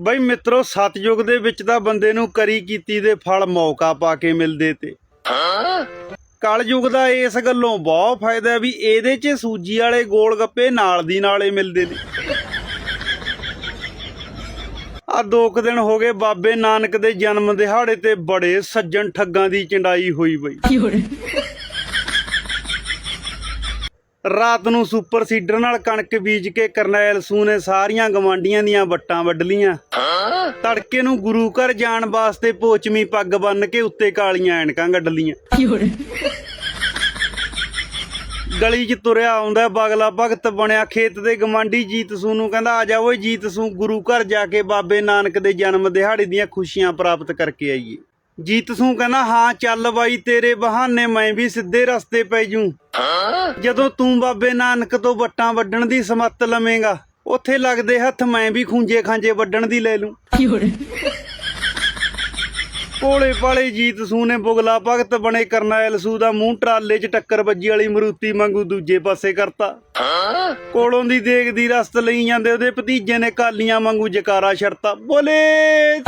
ਬਈ ਮਿੱਤਰੋ ਸਤਜੁਗ ਦੇ ਵਿੱਚ ਤਾਂ ਬੰਦੇ ਨੂੰ ਕਰੀ ਕੀਤੀ ਦੇ ਫਲ ਮੌਕਾ ਪਾ ਕੇ ਮਿਲਦੇ ਤੇ। ਕਲਯੁਗ ਦਾ ਇਸ ਗੱਲੋਂ ਬਹੁਤ ਫਾਇਦਾ ਵੀ ਇਹਦੇ 'ਚ ਸੂਜੀ ਵਾਲੇ ਗੋਲ ਗੱਪੇ ਨਾਲ ਦੀ ਨਾਲੇ ਮਿਲਦੇ ਨੇ। ਆ ਦੋ ਕੁ ਦਿਨ ਹੋ ਗਏ ਬਾਬੇ ਨਾਨਕ ਦੇ ਜਨਮ ਦਿਹਾੜੇ ਤੇ ਬੜੇ ਸੱਜਣ ਠੱਗਾਂ ਦੀ ਚੰਡਾਈ ਹੋਈ ਬਈ। ਰਾਤ ਨੂੰ ਸੁਪਰ ਸੀਡਰ ਨਾਲ ਕਣਕ ਬੀਜ ਕੇ ਕਰਨੈਲ ਸੂ ਨੇ ਸਾਰੀਆਂ ਗਵਾਂਡੀਆਂ ਦੀਆਂ ਵੱਟਾਂ ਵੱਢ ਲੀਆਂ। ਤੜਕੇ ਨੂੰ ਗੁਰੂ ਘਰ ਜਾਣ ਵਾਸਤੇ ਪੋਚਮੀ ਪੱਗ ਬੰਨ ਕੇ ਉੱਤੇ ਕਾਲੀਆਂ ਐਨਕਾਂ ਗੱਡ ਲੀਆਂ। ਗਲੀ 'ਚ ਤੁਰਿਆ ਆਉਂਦਾ ਬਗਲਾ ਭਗਤ ਬਣਿਆ ਖੇਤ ਦੇ ਗਵਾਂਡੀ ਜੀਤ ਸੂ ਨੂੰ ਕਹਿੰਦਾ, ਆ ਜਾ ਓਏ ਜੀਤ ਸੂ, ਗੁਰੂ ਘਰ ਜਾ ਕੇ ਬਾਬੇ ਨਾਨਕ ਦੇ ਜਨਮ ਦਿਹਾੜੇ ਦੀਆਂ ਖੁਸ਼ੀਆਂ ਪ੍ਰਾਪਤ ਕਰਕੇ ਆਈਏ। ਜੀਤ ਸੂ ਕਹਿੰਦਾ, ਹਾਂ, ਚੱਲ ਬਾਈ, ਤੇਰੇ ਬਹਾਨੇ ਮੈਂ ਵੀ ਸਿੱਧੇ ਰਸਤੇ ਪੈ ਜੂ। ਜਦੋਂ ਤੂੰ ਬਾਬੇ ਨਾਨਕ ਤੋਂ ਵੱਟਾਂ ਵੱਢਣ ਦੀ ਸਮੱਤ ਲਵੇਂਗਾ ਉੱਥੇ ਲੱਗਦੇ ਹੱਥ ਮੈਂ ਵੀ ਖੂੰਜੇ ਖਾਂਜੇ ਵੱਢਣ ਦੀ ਲੈ ਲੂੰ। ਕੋਲੇ ਪਾਲੇ ਜੀਤ ਸੂ ਨੇ ਬੁਗਲਾ ਭਗਤ ਬਣੇ ਕਰਨੈਲ ਸੂ ਦਾ ਮੂੰਹ ਟਰਾਲੇ 'ਚ ਟੱਕਰ ਵੱਜੀ ਵਾਲੀ ਮਰੂਤੀ ਵਾਂਗੂ ਦੂਜੇ ਪਾਸੇ ਕਰਤਾ। ਕੋਲੋਂ ਦੀ ਦੇਖਦੀ ਰਸਤ ਲਈ ਜਾਂਦੇ ਉਹਦੇ ਭਤੀਜੇ ਨੇ ਕਾਲੀਆਂ ਵਾਂਗੂ ਜਕਾਰਾ ਛੜਤਾ ਬੋਲੇ!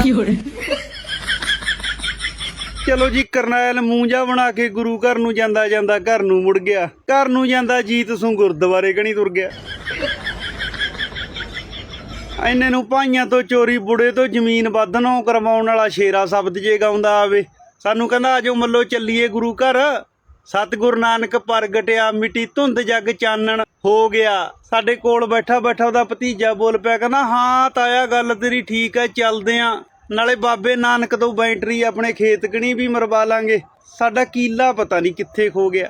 ，ਚਲੋ ਜੀ ਕਰਨੈਲ ਮੂੰਹ ਜਾ ਬਣਾ ਕੇ ਗੁਰੂ ਘਰ ਨੂੰ ਜਾਂਦਾ ਜਾਂਦਾ ਘਰ ਨੂੰ ਮੁੜ ਗਿਆ। ਘਰ ਨੂੰ ਜਾਂਦਾ ਜੀਤ ਸੂ ਗੁਰਦੁਆਰੇ ਕਣੀ ਤੁਰ ਗਿਆ। ਐਨੇ ਨੂੰ ਭਾਈਆਂ ਤੋਂ ਚੋਰੀ ਬੁੜੇ ਤੋਂ ਜ਼ਮੀਨ ਵੱਧਨੋਂ ਕਰਵਾਉਣ ਵਾਲਾ ਸ਼ੇਰਾ ਸ਼ਬਦ ਜੇ ਗਾਉਂਦਾ ਆਵੇ। ਸਾਨੂੰ ਕਹਿੰਦਾ ਆਜੋ ਮੱਲੋ ਚੱਲੀਏ ਗੁਰੂ ਘਰ। ਸਤਿਗੁਰ ਨਾਨਕ ਪ੍ਰਗਟਿਆ ਮਿੱਟੀ ਧੁੰਦ ਜਗ ਚਾਨਣ ਹੋ ਗਿਆ। ਸਾਡੇ ਕੋਲ ਬੈਠਾ ਬੈਠਾ ਉਹਦਾ ਭਤੀਜਾ ਬੋਲ ਪਿਆ ਕਹਿੰਦਾ ਹਾਂ ਤਾਇਆ ਗੱਲ ਤੇਰੀ ਠੀਕ ਹੈ ਚੱਲਦੇ ਆਂ। ਨਾਲੇ ਬਾਬੇ ਨਾਨਕ ਤੋਂ ਬੈਟਰੀ ਆਪਣੇ ਖੇਤ ਕਣੀ ਵੀ ਮਰਵਾ ਲਾਂਗੇ। ਸਾਡਾ ਕੀਲਾ ਪਤਾ ਨਹੀਂ ਕਿੱਥੇ ਖੋ ਗਿਆ।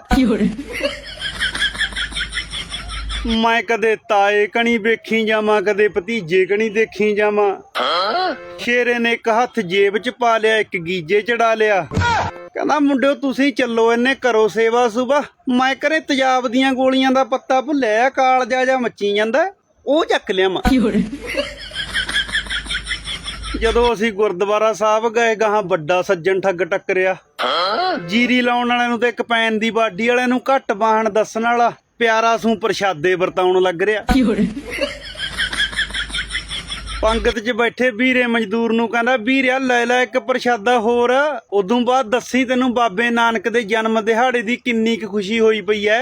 ਮੈਂ ਕਦੇ ਤਾਏ ਕਣੀ ਵੇਖੀ ਜਾਵਾਂ, ਕਦੇ ਭਤੀਜੇ ਕਣੀ ਦੇਖੀ ਜਾਵਾਂ। ਸ਼ੇਰੇ ਨੇ ਇੱਕ ਹੱਥ ਜੇਬ 'ਚ ਪਾ ਲਿਆ, ਇੱਕ ਗੀਜੇ ਚੜਾ ਲਿਆ। ਕਹਿੰਦਾ, ਮੁੰਡਿਓ, ਤੁਸੀਂ ਚੱਲੋ ਇਹਨੇ ਕਰੋ ਸੇਵਾ ਸੁਬਾ ਮੈਂ ਕਰੇ ਤਜਾਬ ਦੀਆਂ ਗੋਲੀਆਂ ਦਾ ਪੱਤਾ ਭੁੱਲਿਆ, ਕਾਲਜਾ ਜਾ ਮੱਚੀ ਜਾਂਦਾ, ਉਹ ਚੱਕ ਲਿਆ ਮੈਂ，ਜਦੋਂ ਅਸੀਂ ਗੁਰਦੁਆਰਾ ਸਾਹਿਬ ਗਏ ਗਾਹਾਂ ਵੱਡਾ ਸੱਜਣ ਠੱਗ ਟੱਕਰਿਆ। ਜੀਰੀ ਲਾਉਣ ਵਾਲਿਆਂ ਨੂੰ ਤੇ ਇੱਕ ਪੈਨ ਦੀ ਬਾਡੀ ਵਾਲਿਆਂ ਨੂੰ ਘੱਟ ਬਾਹਣ ਦੱਸਣ ਵਾਲਾ ਪਿਆਰਾ ਸੂ ਪ੍ਰਸ਼ਾਦੇ ਵਰਤਾਉਣ ਲੱਗ ਰਿਹਾ।，ਪੰਗਤ 'ਚ ਬੈਠੇ ਵੀਰੇ ਮਜ਼ਦੂਰ ਨੂੰ ਕਹਿੰਦਾ ਵੀਰਿਆ ਲੈ ਲੈ ਇੱਕ ਪ੍ਰਸ਼ਾਦਾ ਹੋਰ। ਉਦੋਂ ਬਾਅਦ ਦੱਸੀ ਤੈਨੂੰ ਬਾਬੇ ਨਾਨਕ ਦੇ ਜਨਮ ਦਿਹਾੜੇ ਦੀ ਕਿੰਨੀ ਕੁ ਖੁਸ਼ੀ ਹੋਈ ਪਈ ਐ।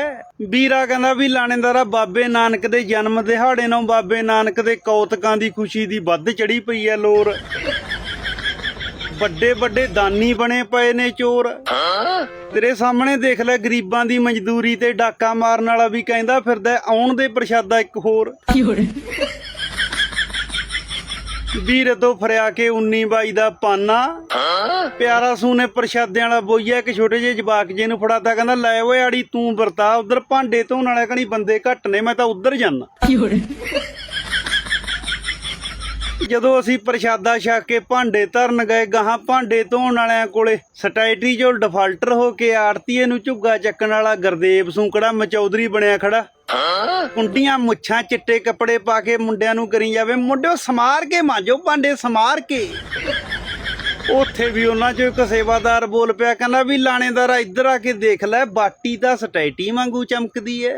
ਵੀਰਾ ਕਹਿੰਦਾ ਵੀ ਲਾਣੇਦਾਰਾ ਬਾਬੇ ਨਾਨਕ ਦੇ ਜਨਮ ਦਿਹਾੜੇ ਨੂੰ ਬਾਬੇ ਨਾਨਕ ਦੇ ਕੌਤਕਾਂ ਦੀ ਖੁਸ਼ੀ ਦੀ ਵੱਧ ਚੜੀ ਪਈ ਐ ਲੋਰ। ਵੱਡੇ ਵੱਡੇ ਦਾਨੀ ਬਣੇ ਪਏ ਨੇ ਚੋਰ। ਤੇਰੇ ਸਾਹਮਣੇ ਦੇਖ ਲੈ ਗਰੀਬਾਂ ਦੀ ਮਜ਼ਦੂਰੀ ਤੇ ਡਾਕਾ ਮਾਰਨ ਵਾਲਾ ਵੀ ਕਹਿੰਦਾ ਫਿਰਦਾ ਆਉਣ ਦੇ ਪ੍ਰਸ਼ਾਦਾ ਇੱਕ ਹੋਰ।，ਵੀਰ ਤੋਂ ਫਰਿਆ ਕੇ 19 ਬਾਈ ਦਾ ਪਾਨਾ। ਪਿਆਰਾ ਸੂ ਨੇ ਪ੍ਰਸ਼ਾਦਿਆਂ ਵਾਲਾ ਬੋਈਆ ਇੱਕ ਛੋਟੇ ਜਿਹੇ ਜਵਾਕ ਜੇ ਨੂੰ ਫੜਾਤਾ ਕਹਿੰਦਾ ਲੈ ਓਏ ਆੜੀ ਤੂੰ ਵਰਤਾ ਉਧਰ ਭਾਂਡੇ ਧੋਣ ਵਾਲੇ ਕਣੀ ਬੰਦੇ ਘੱਟ ਨੇ ਮੈਂ ਤਾਂ ਉਧਰ ਜਾਣਾ，ਜਦੋਂ ਅਸੀਂ ਪ੍ਰਸ਼ਾਦਾ ਛਕ ਕੇ ਭਾਂਡੇ ਧਰਨ ਗਏ ਗਾਹਾਂ ਭਾਂਡੇ ਧੋਣ ਵਾਲਿਆਂ ਕੋਲੇ ਸਟੈਟਰੀ ਜੋ ਡਿਫਾਲਟਰ ਹੋ ਕੇ ਆੜਤੀਏ ਨੂੰ ਝੁੱਗਾ ਚੱਕਣ ਵਾਲਾ ਗੁਰਦੇਵ ਸੂਕੜਾ ਮਚੌਧਰੀ ਬਣਿਆ ਖੜਾ। ਕੁੰਡੀਆਂ ਮੁੱਛਾਂ ਚਿੱਟੇ ਕੱਪੜੇ ਪਾ ਕੇ ਮੁੰਡਿਆਂ ਨੂੰ ਕਰੀ ਜਾਵੇ। ਮੁੰਡਿਓ ਸਮਾਰ ਕੇ ਮਾਂਜੋ ਭਾਂਡੇ ਸਮਾਰ ਕੇ। ਉੱਥੇ ਵੀ ਉਹਨਾਂ ਚੋਂ ਇੱਕ ਸੇਵਾਦਾਰ ਬੋਲ ਪਿਆ ਕਹਿੰਦਾ ਵੀ ਲਾਣੇਦਾਰਾ ਇੱਧਰ ਆ ਕੇ ਦੇਖ ਲੈ ਬਾਟੀ ਤਾਂ ਸਟੈਟੀ ਵਾਂਗੂ ਚਮਕਦੀ ਐ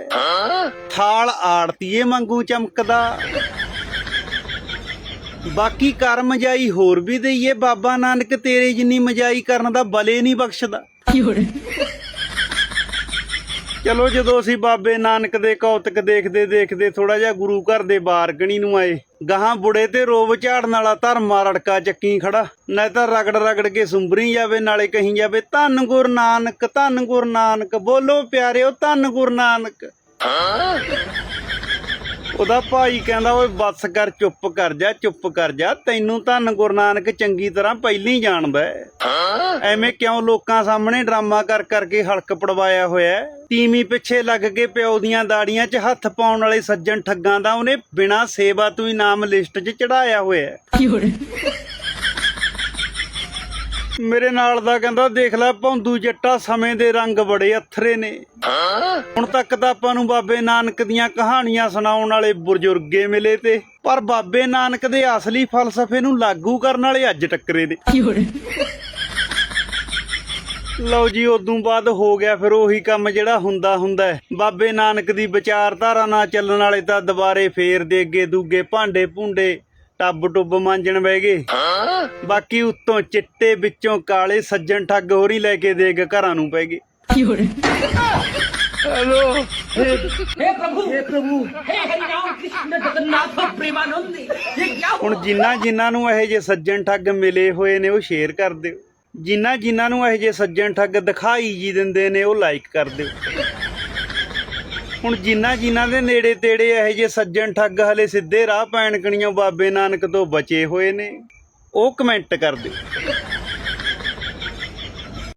ਥਾਲ ਆੜਤੀਏ ਵਾਂਗੂ ਚਮਕਦਾ। ਬਾਕੀ ਕਰ ਮਜਾਈ ਹੋਰ ਵੀ ਦਈਏ ਬਾਬਾ ਨਾਨਕ ਤੇਰੇ ਜਿੰਨੀ ਮਜਾਈ ਕਰਨ ਦਾ ਬਲੇ ਨਹੀਂ ਬਖਸ਼ਦਾ।，ਚਲੋ ਜਦੋਂ ਅਸੀਂ ਬਾਬੇ ਨਾਨਕ ਦੇ ਕੌਤਕ ਦੇਖਦੇ ਦੇਖਦੇ ਥੋੜਾ ਜਿਹਾ ਗੁਰੂ ਘਰ ਦੇ ਬਾਰਗਣੀ ਨੂੰ ਆਏ ਗਾਹਾਂ ਬੁੜੇ ਤੇ ਰੋਬ ਝਾੜਨ ਵਾਲਾ ਧਰਮਾ ਰੜਕਾ ਚੱਕੀ ਖੜਾ ਨਾ ਤਾਂ ਰਗੜ ਰਗੜ ਕੇ ਸੁੰਬਰੀ ਜਾਵੇ ਨਾਲੇ ਕਹੀ ਜਾਵੇ ਧੰਨ ਗੁਰ ਨਾਨਕ ਧੰਨ ਗੁਰ ਨਾਨਕ ਬੋਲੋ ਪਿਆਰਿਓ ਧੰਨ ਗੁਰ ਨਾਨਕ। ਉਹਦਾ ਭਾਈ ਕਹਿੰਦਾ ਓਏ ਬੱਸ ਕਰ ਚੁੱਪ ਕਰ ਜਾ ਚੁੱਪ ਕਰ ਜਾ ਤੈਨੂੰ ਧੰਨ ਗੁਰੂ ਨਾਨਕ ਚੰਗੀ ਤਰ੍ਹਾਂ ਪਹਿਲਾਂ ਹੀ ਜਾਣਦਾ ਹੈ। ਐਵੇਂ ਕਿਉਂ ਲੋਕਾਂ ਸਾਹਮਣੇ ਡਰਾਮਾ ਕਰ ਕਰਕੇ ਹਲਕ ਪੜਵਾਇਆ ਹੋਇਆ? ਤੀਵੀਂ ਪਿੱਛੇ ਲੱਗ ਕੇ ਪਿਓ ਦੀਆਂ ਦਾੜੀਆਂ 'ਚ ਹੱਥ ਪਾਉਣ ਵਾਲੇ ਸੱਜਣ ਠੱਗਾਂ ਦਾ ਉਹਨੇ ਬਿਨਾਂ ਸੇਵਾ ਤੋਂ ਹੀ ਨਾਮ ਲਿਸਟ 'ਚ ਚੜਾਇਆ ਹੋਇਆ，ਮੇਰੇ ਨਾਲ ਦਾ ਕਹਿੰਦਾ ਦੇਖ ਲੈ ਭੌਂਦੂ ਜੱਟਾ ਸਮੇਂ ਦੇ ਰੰਗ ਬੜੇ ਅਥਰੇ ਨੇ। ਹੁਣ ਤੱਕ ਤਾਂ ਆਪਾਂ ਨੂੰ ਬਾਬੇ ਨਾਨਕ ਦੀਆਂ ਕਹਾਣੀਆਂ ਸੁਣਾਉਣ ਵਾਲੇ ਬਜ਼ੁਰਗੇ ਮਿਲੇ ਤੇ ਪਰ ਬਾਬੇ ਨਾਨਕ ਦੇ ਅਸਲੀ ਫਲਸਫੇ ਨੂੰ ਲਾਗੂ ਕਰਨ ਵਾਲੇ ਅੱਜ ਟੱਕਰੇ ਨੇ，ਲਓ ਜੀ ਉਦੋਂ ਬਾਅਦ ਹੋ ਗਿਆ ਫਿਰ ਉਹੀ ਕੰਮ ਜਿਹੜਾ ਹੁੰਦਾ ਹੁੰਦਾ। ਬਾਬੇ ਨਾਨਕ ਦੀ ਵਿਚਾਰਧਾਰਾ ਨਾਲ ਚੱਲਣ ਵਾਲੇ ਤਾਂ ਦੁਬਾਰੇ ਫੇਰ ਦੇ ਅੱਗੇ ਦੂਗੇ ਭਾਂਡੇ ਭੁੰਡੇ ਟੱਬ ਟੁੱਬ ਮਾਂਜਣ ਬਹਿ ਗਏ ਬਾਕੀ ਉੱਤੋਂ ਚਿੱਟੇ ਵਿੱਚੋਂ ਕਾਲੇ ਸੱਜਣ ਠੱਗ ਹੋਰੀ ਲੈ ਕੇ ਦੇਗ ਘਰਾਂ ਨੂੰ ਪੈ ਗਏ हे प्रभु हे प्रभु हे हरि राम कृष्ण जगन्नाथ प्रेमानंद ये क्या ਹੁਣ ਜਿਨ੍ਹਾਂ ਜਿਨ੍ਹਾਂ ਨੂੰ ਇਹੋ ਜਿਹੇ ਸੱਜਣ ਠੱਗ ਮਿਲੇ ਹੋਏ ਨੇ ਉਹ ਸ਼ੇਅਰ ਕਰ ਦਿਓ ਜਿਨ੍ਹਾਂ ਜਿਨ੍ਹਾਂ ਨੂੰ ਇਹੋ ਜਿਹੇ ਸੱਜਣ ਠੱਗ ਦਿਖਾਈ ਜੀ ਦਿੰਦੇ ਨੇ ਉਹ ਲਾਈਕ ਕਰ ਦਿਓ ਹੁਣ ਜਿਨ੍ਹਾਂ ਜਿਨ੍ਹਾਂ ਦੇ ਨੇੜੇ ਤੇੜੇ ਇਹੋ ਜਿਹੇ ਸੱਜਣ ਠੱਗ ਹਲੇ ਸਿੱਧੇ ਰਾਹ ਪੈਣ ਕਣੀਆਂ ਬਾਬੇ ਨਾਨਕ ਤੋਂ ਬਚੇ ਹੋਏ ਨੇ, ਉਹ ਕਮੈਂਟ ਕਰ ਦਿਓ।